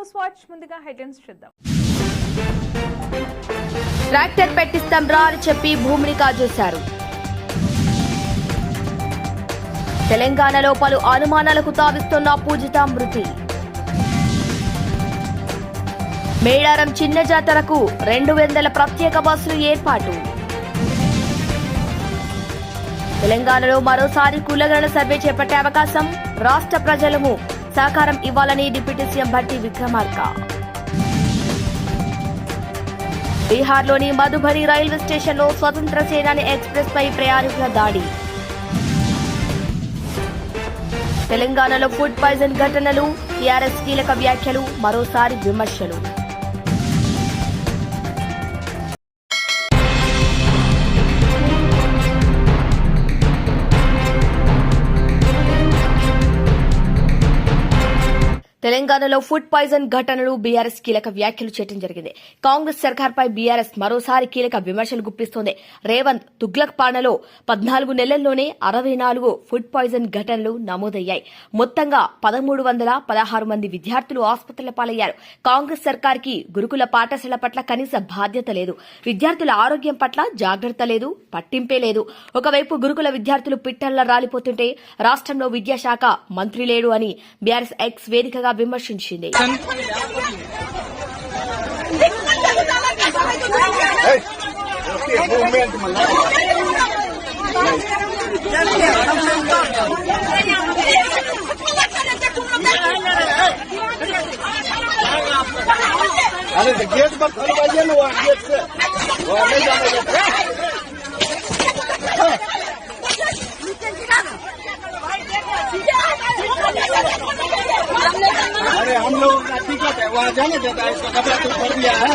News watch ముందుగా headlines చూద్దాం. Tractor పెట్టిస్తాం రా అని చెప్పి భూమిని కాజేశారు. తెలంగాణలో పలు అనుమానాలకు తావిస్తున్న పూజిత మృతి మేడారం చిన్న జాతరకు రెండు వందల ప్రత్యేక బస్సులు ఏర్పాటు. తెలంగాణలో మరోసారి కులగణన సర్వే చేపట్టే అవకాశం రాష్ట్ర ప్రజలకు సహకారం ఇవ్వాలని డిప్యూటీ సీఎం భట్టి విక్రమార్క. బీహార్లోని మధుబని రైల్వే స్టేషన్లో స్వతంత్ర సేనాని ఎక్స్ప్రెస్ పై ప్రయాణికుల దాడి. తెలంగాణలో ఫుడ్ పాయిజన్ ఘటనలు టీఆర్ఎస్ కీలక వ్యాఖ్యలు మరోసారి విమర్శలు. తెలంగాణలో ఫుడ్ పాయిజన్ ఘటనలు బీఆర్ఎస్ కీలక వ్యాఖ్యలు చేయడం జరిగింది. కాంగ్రెస్ సర్కార్పై బీఆర్ఎస్ మరోసారి కీలక విమర్శలు గుప్పిస్తోంది. రేవంత్ తుగ్లక్ పాలనలో పద్నాలుగు నెలల్లోనే అరవై నాలుగు ఫుడ్ పాయిజన్ ఘటనలు నమోదయ్యాయి. మొత్తంగా పదమూడు వందల పదహారు మంది విద్యార్థులు ఆసుపత్రుల పాలయ్యారు. కాంగ్రెస్ సర్కార్కి గురుకుల పాఠశాల పట్ల కనీస బాధ్యత లేదు. విద్యార్థుల ఆరోగ్యం పట్ల జాగ్రత్త లేదు పట్టింపే లేదు. ఒకవైపు గురుకుల విద్యార్థులు పిట్టల్లా రాలిపోతుంటే రాష్ట్రంలో విద్యాశాఖ మంత్రి లేడు అని బీఆర్ఎస్ ఎక్స్ వేదికగా का विमर्शन छिने। अरे गेट पर खड़ी खुलवाइए ना वो गेट से। वो नहीं जाने देते वहाँ जाने देता है इसका कपड़ा तो कर दिया है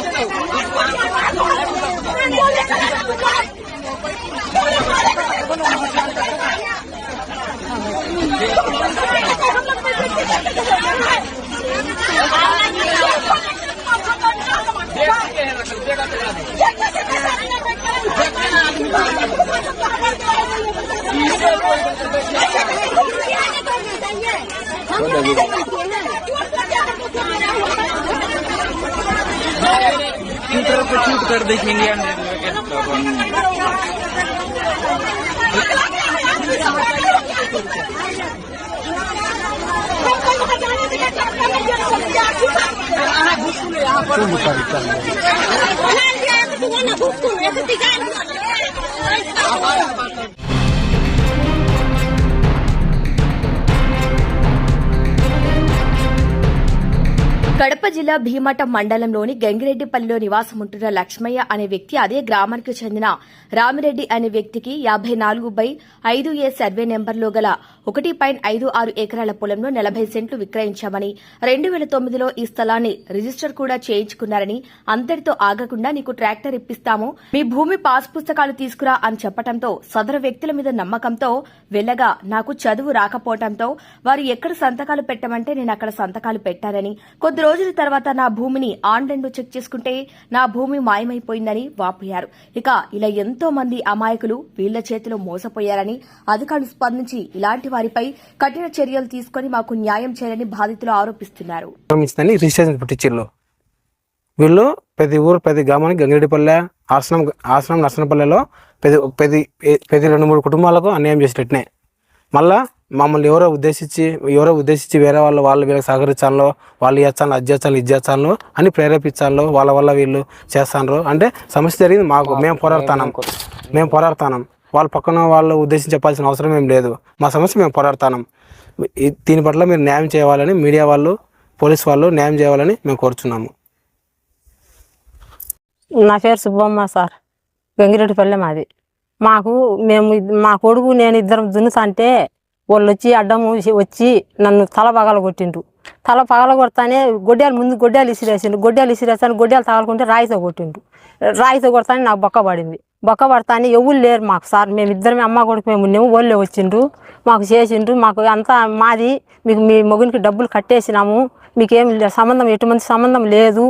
ट्विटर पे ट्वीट कर देखेंगे। हम కడప జిల్లా భీమటం మండలంలోని గంగిరెడ్డిపల్లిలో నివాసం ఉంటున్న లక్ష్మయ్య అనే వ్యక్తి అదే గ్రామానికి చెందిన రామిరెడ్డి అనే వ్యక్తికి యాభై నాలుగు బై ఐదు ఏ సర్వే నెంబర్లో గల ఒకటి పాయింట్ ఐదు ఆరు ఎకరాల పొలంలో నలభై సెంట్లు విక్రయించామని రెండు వేల తొమ్మిదిలో ఈ స్థలాన్ని రిజిస్టర్ కూడా చేయించుకున్నారని అంతటితో ఆగకుండా నీకు ట్రాక్టర్ ఇప్పిస్తాము మీ భూమి పాస్ పుస్తకాలు తీసుకురా అని చెప్పడంతో సదరు వ్యక్తుల మీద నమ్మకంతో వెళ్ళగా నాకు చదువు రాకపోవడంతో వారు ఎక్కడ సంతకాలు పెట్టమంటే నేను అక్కడ సంతకాలు పెట్టానని కొద్ది రోజుల తర్వాత నా భూమిని ఆన్లైన్లో చెక్ చేసుకుంటే నా భూమి మాయమైపోయిందని వాపోయారు. ఇక ఇలా ఎంతో మంది అమాయకులు వీళ్ళ చేతిలో మోసపోయారని అధికారులు స్పందించి ఇలాంటి వారిపై కఠిన చర్యలు తీసుకుని మాకు న్యాయం చేయాలని బాధితులు ఆరోపిస్తున్నారు. రిజిస్ట్రేషన్ వీళ్ళు ప్రతి ఊరు ప్రతి గ్రామానికి గంగిరెడ్డిపల్లె ఆశ్రమం ఆశ్రమం నర్సనపల్లెలో ప్రతి ప్రతి ప్రతి రెండు మూడు కుటుంబాలకు అన్యాయం చేసేటట్నే మళ్ళా మమ్మల్ని ఎవరో ఉద్దేశించి ఎవరో ఉద్దేశించి వేరే వాళ్ళు వాళ్ళు వీళ్ళకి సహకరించాలో వాళ్ళు చేస్తాను అది చేస్తాను ఇది చేస్తాను అని ప్రేరేపించాలో వాళ్ళ వల్ల వీళ్ళు చేస్తాను అంటే సమస్య జరిగింది మాకు. మేము పోరాడుతున్నాం. మేము పోరాడుతున్నాం. వాళ్ళ పక్కన వాళ్ళు ఉద్దేశించి చెప్పాల్సిన అవసరం ఏం లేదు. మా సమస్య మేము పోరాడుతున్నాం దీని పట్ల మీరు న్యాయం చేయాలని మీడియా వాళ్ళు పోలీస్ వాళ్ళు న్యాయం చేయాలని మేము కోరుచున్నాము. నా పేరు సుబ్బమ్మ సార్. గంగిరెడ్డిపల్లె మాది. మాకు మేము మా కొడుకు నేను ఇద్దరం దున్నుతాంటే వాళ్ళు వచ్చి అడ్డం వచ్చి నన్ను తల పగల కొట్టిండ్రు. తల పగల కొడతానే గొడ్డలు ముందు గొడ్డలు ఇసిరేసిండు గొడ్డలు ఇసిరేస్తాను గొడ్డలు తగలకుంటే రాయితో కొట్టిండు రాయితో కొడతానే నాకు బొక్క పడింది. బొక్క పడతానే ఎవరు లేరు మాకు సార్. మేము ఇద్దరమే అమ్మ కొడుకు మేము ఉన్నాము వాళ్ళే వచ్చిండ్రు మాకు చేసిండ్రు మాకు అంతా మాది. మీకు మీ మొగునికి డబ్బులు కట్టేసినాము మీకేం సంబంధం ఎటువంటి సంబంధం లేదు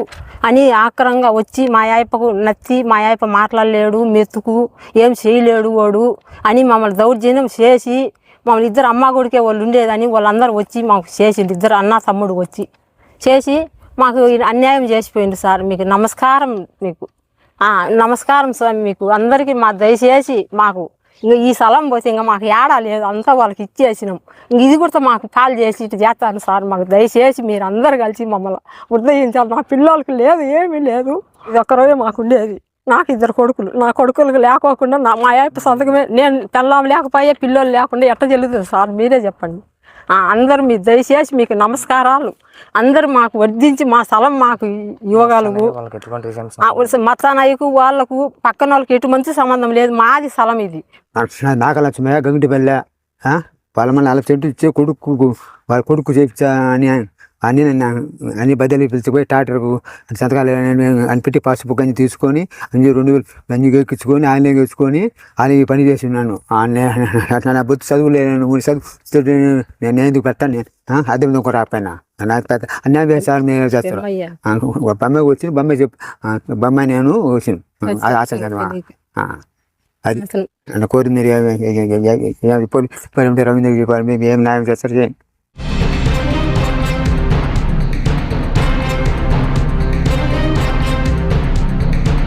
అని ఆక్రంగా వచ్చి మా యాయపకు నచ్చి మా యాయప మాట్లాడలేడు మెతుకు ఏం చేయలేడు వాడు అని మమ్మల్ని దౌర్జన్యం చేసి మమ్మల్ని ఇద్దరు అమ్మ కొడుకే వాళ్ళు ఉండేదని వాళ్ళందరూ వచ్చి మాకు చేసిండు ఇద్దరు అన్న తమ్ముడు వచ్చి. చేసి మాకు అన్యాయం చేసిపోయింది సార్ మీకు నమస్కారం మీకు. నమస్కారం స్వామి మీకు. అందరికీ మా దయచేసి మాకు ఇంక ఈ స్థలం పోతే ఇంకా మాకు ఏడా లేదు అంతా వాళ్ళకి ఇచ్చేసినాం. ఇంక ఇది కూడా మాకు కాల్ చేసి ఇటు చేస్తాను సార్ మాకు దయచేసి మీరు అందరు కలిసి మమ్మల్ని ఉద్దయించాలి నా పిల్లలకి లేదు ఏమీ లేదు. ఇది ఒక్కరోజే మాకు ఉండేది. నాకు ఇద్దరు కొడుకులు. నా కొడుకులకు లేకోకుండా నా మా యాప్ సంతకమే. నేను పెళ్ళాం లేకపోయే పిల్లలు లేకుండా ఎట్ట చెల్లుతుంది సార్? మీరే చెప్పండి. అందరూ మీ దయచేసి మీకు నమస్కారాలు. అందరూ మాకు వర్ధించి మా స్థలం మాకు ఇవ్వగలవు. మతానాయకు వాళ్ళకు పక్కన వాళ్ళకి ఎటువంటి సంబంధం లేదు. మాది స్థలం ఇది. నాగలక్ష్మయ్య గంగిటిపల్లె పొలమని అలా చెట్టు ఇచ్చే కొడుకు వాళ్ళ కొడుకు చేయించా అని అని నన్ను అన్ని బదిలీ పిలిచిపోయి టాటర్కు సంతకాలు అని పెట్టి పాస్బుక్ అని తీసుకొని అన్ని రెండు వేలు అన్ని ఎక్కించుకొని ఆయన ఎక్కించుకొని ఆయన పని చేసి ఉన్నాను ఆ, నే- అట్లా నా బుద్ధి చదువు లేను మూడు చదువు నేను ఎందుకు పెట్టాను నేను అదే కూడా రాపోయినా నాకు సార్ మేము చేస్తారు ఒక బొమ్మాయి వచ్చి బొమ్మాయి చెప్పు ఆ, బొమ్మాయి నేను వచ్చిన ఆశ చదివా అది అసలు నన్ను కోరి మీరు ఏ- ఏ- ఏ- ఏ- ఏ- ఏ- పోయి పోయి ఉంటే రవీంద్ర చెప్పాలి మీకు ఏం న్యాయం చేస్తారు చేయండి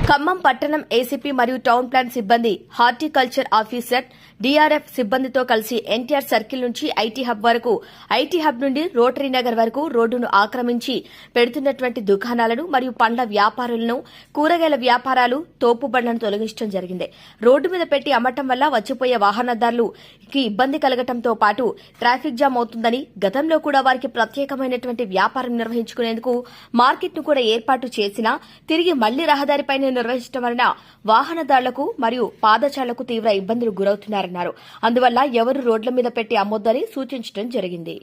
ఖమ్మం పట్టణం ఏసీపీ మరియు టౌన్ ప్లాన్ సిబ్బంది హార్టికల్చర్ ఆఫీసర్ డీఆర్ఎఫ్ సిబ్బందితో కలిసి ఎన్టీఆర్ సర్కిల్ నుంచి ఐటీ హబ్ వరకు ఐటీ హబ్ నుండి రోటరీ నగర్ వరకు రోడ్డును ఆక్రమించి పెడుతున్నటువంటి దుకాణాలను మరియు పండ్ల వ్యాపారులను కూరగాయల వ్యాపారాలు తోపుబండ్లను తొలగించడం జరిగింది. రోడ్డు మీద పెట్టి అమ్మటం వల్ల వచ్చిపోయే వాహనదారులుకి ఇబ్బంది కలగటంతో పాటు ట్రాఫిక్ జామ్ అవుతుందని గతంలో కూడా వారికి ప్రత్యేకమైనటువంటి వ్యాపారం నిర్వహించుకునేందుకు మార్కెట్ను కూడా ఏర్పాటు చేసినా తిరిగి మళ్ళీ రహదారిపైనే నిర్వహించడం వలన వాహనదారులకు మరియు పాదచారులకు తీవ్ర ఇబ్బందులు గురవుతున్నారన్నారు. అందువల్ల ఎవరు రోడ్ల మీద పెట్టి అమ్మొద్దని సూచించడం జరిగింది.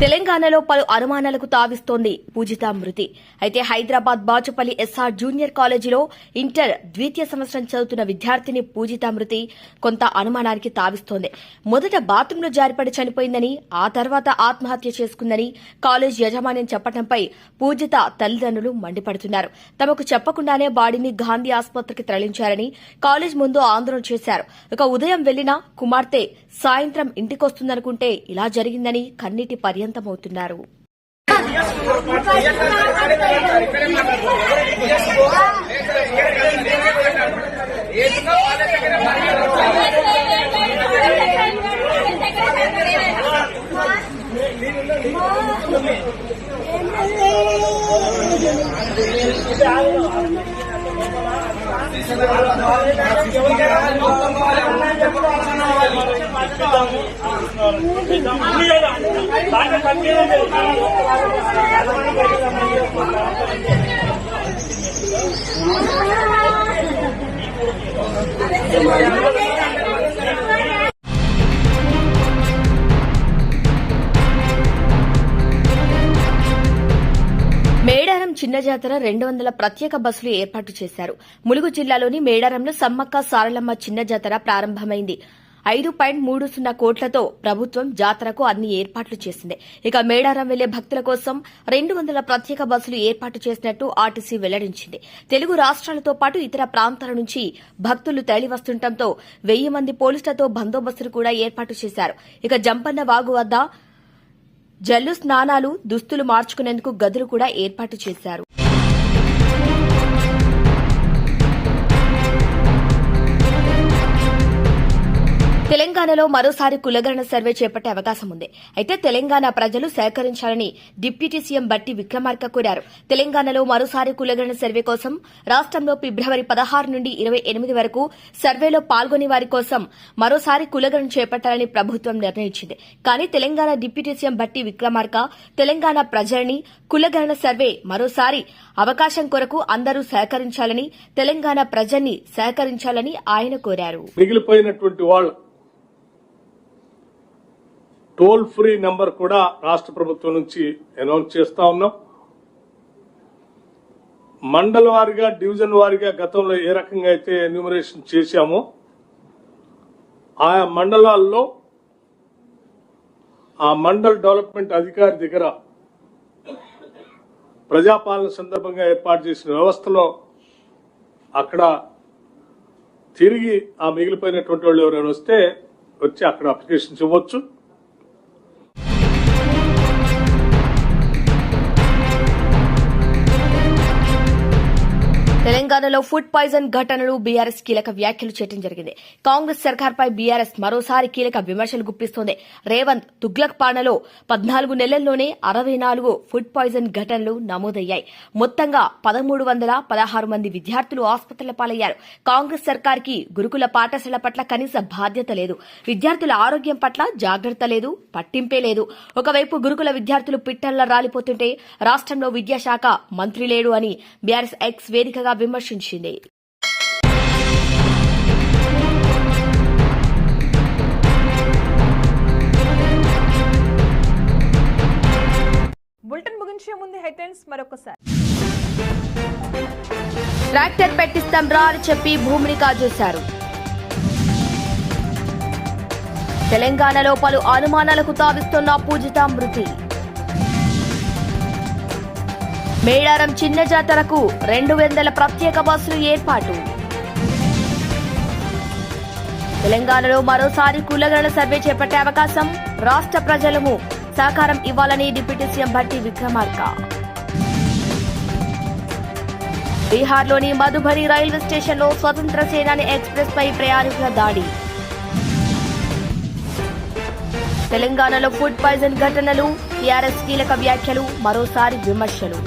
తెలంగాణలో పలు అనుమానాలకు తావిస్తోంది పూజిత మృతి అయితే హైదరాబాద్ బాచుపల్లి ఎస్ఆర్ జూనియర్ కాలేజీలో ఇంటర్ ద్వితీయ సంవత్సరం చదువుతున్న విద్యార్థిని పూజిత మృతి కొంత అనుమానానికి తావిస్తోంది. మొదట బాత్రూంలో జారిపడి చనిపోయిందని ఆ తర్వాత ఆత్మహత్య చేసుకుందని కాలేజ్ యాజమాన్యం చెప్పడంపై పూజిత తల్లిదండ్రులు మండిపడుతున్నారు. తమకు చెప్పకుండానే బాడీని గాంధీ ఆసుపత్రికి తరలించారని కాలేజ్ ముందు ఆందోళన చేశారు. ఇక ఉదయం వెళ్ళిన కుమార్తె సాయంత్రం ఇంటికొస్తుందనుకుంటే ఇలా జరిగిందని కన్నీటి పర్యంతమవుతున్నారు మేడారం జాతర రెండు వందల ప్రత్యేక బస్సులు ఏర్పాటు చేశారు. ములుగు జిల్లాలోని మేడారంలో సమ్మక్క సారలమ్మ చిన్న జాతర ప్రారంభమైంది. ఐదు పాయింట్ మూడు సున్నా కోట్లతో ప్రభుత్వం జాతరకు అన్ని ఏర్పాట్లు చేసింది. ఇక మేడారం వెళ్ళే భక్తుల కోసం రెండు వందల ప్రత్యేక బస్సులు ఏర్పాటు చేసినట్టు ఆర్టీసీ వెల్లడించింది. తెలుగు రాష్ట్రాలతో పాటు ఇతర ప్రాంతాల నుంచి భక్తులు తరలివస్తుండటంతో వెయ్యి మంది పోలీసులతో బందోబస్తులు కూడా ఏర్పాటు చేశారు. ఇక జంపన్న వాగు వద్ద జల్లు స్నానాలు దుస్తులు మార్చుకునేందుకు గదులు కూడా ఏర్పాటు చేశారు. తెలంగాణలో మరోసారి కులగరణ సర్వే చేపట్టే అవకాశం ఉంది. అయితే తెలంగాణ ప్రజలు సహకరించాలని డిప్యూటీ సీఎం బట్టి విక్రమార్క కోరారు. తెలంగాణలో మరోసారి కులగరణ సర్వే కోసం రాష్ట్రంలో ఫిబ్రవరి పదహారు నుండి ఇరవై ఎనిమిది వరకు సర్వేలో పాల్గొనే వారి కోసం మరోసారి కులగరణ చేపట్టాలని ప్రభుత్వం నిర్ణయించింది. కానీ తెలంగాణ డిప్యూటీ సీఎం బట్టి విక్రమార్క తెలంగాణ ప్రజలని కులగరణ సర్వే మరోసారి అవకాశం కొరకు అందరూ సహకరించాలని తెలంగాణ ప్రజల్ని సహకరించాలని ఆయన కోరారు. మిగిలిపోయినటువంటి వాళ్ళు టోల్ ఫ్రీ నెంబర్ కూడా రాష్ట్ర ప్రభుత్వం నుంచి అనౌన్స్ చేస్తా ఉన్నాం. మండల వారిగా డివిజన్ వారిగా గతంలో ఏ రకంగా అయితే ఎన్యూమరేషన్ చేశామో ఆయా మండలాల్లో ఆ మండల్ డెవలప్మెంట్ అధికారి దగ్గర ప్రజాపాలన సందర్భంగా ఏర్పాటు చేసిన వ్యవస్థలో అక్కడ తిరిగి ఆ మిగిలిపోయినటువంటి వాళ్ళు ఎవరైనా వస్తే వచ్చి అక్కడ అప్లికేషన్స్ ఇవ్వచ్చు. తెలంగాణలో ఫుడ్ పాయిజన్ ఘటనలు బీఆర్ఎస్ కీలక వ్యాఖ్యలు చేయడం జరిగింది. కాంగ్రెస్ సర్కార్పై బీఆర్ఎస్ మరోసారి కీలక విమర్శలు గుప్పిస్తోంది. రేవంత్ తుగ్లక్ పాలనలో పద్నాలుగు నెలల్లోనే అరవై నాలుగు ఫుడ్ పాయిజన్ ఘటనలు నమోదయ్యాయి. మొత్తంగా పదమూడు వందల పదహారు మంది విద్యార్థులు ఆసుపత్రుల పాలయ్యారు. కాంగ్రెస్ సర్కార్కి గురుకుల పాఠశాల పట్ల కనీస బాధ్యత లేదు. విద్యార్థుల ఆరోగ్యం పట్ల జాగ్రత్త లేదు పట్టింపే లేదు. ఒకవైపు గురుకుల విద్యార్థులు పిట్టల్లా రాలిపోతుంటే రాష్ట్రంలో విద్యాశాఖ మంత్రి లేడు అని బీఆర్ఎస్ ఎక్స్ వేదికగా విమర్శించింది. బులెటిన్ ముగించే ముందు హెడ్లైన్స్ మరొకసారి. ట్రాక్టర్ పెట్టిస్తాం రా అని చెప్పి భూమిని కాజేశారు. తెలంగాణలో పలు అనుమానాలకు తావిస్తున్న పూజిత మృతి. మేడారం చిన్న జాతరకు రెండు వందల ప్రత్యేక బస్సులు ఏర్పాటు. తెలంగాణలో మరోసారి కులగణన సర్వే చేపట్టే అవకాశం రాష్ట్ర ప్రజలకు సహకారం ఇవ్వాలని డిప్యూటీ సీఎం భట్టి విక్రమార్క. బీహార్లోని మధుబరి రైల్వే స్టేషన్లో స్వతంత్ర సేనాని ఎక్స్ప్రెస్ పై ప్రయాణికుల దాడి. తెలంగాణలో ఫుడ్ పాయిజన్ ఘటనలు టీఆర్ఎస్ కీలక వ్యాఖ్యలు మరోసారి విమర్శలు.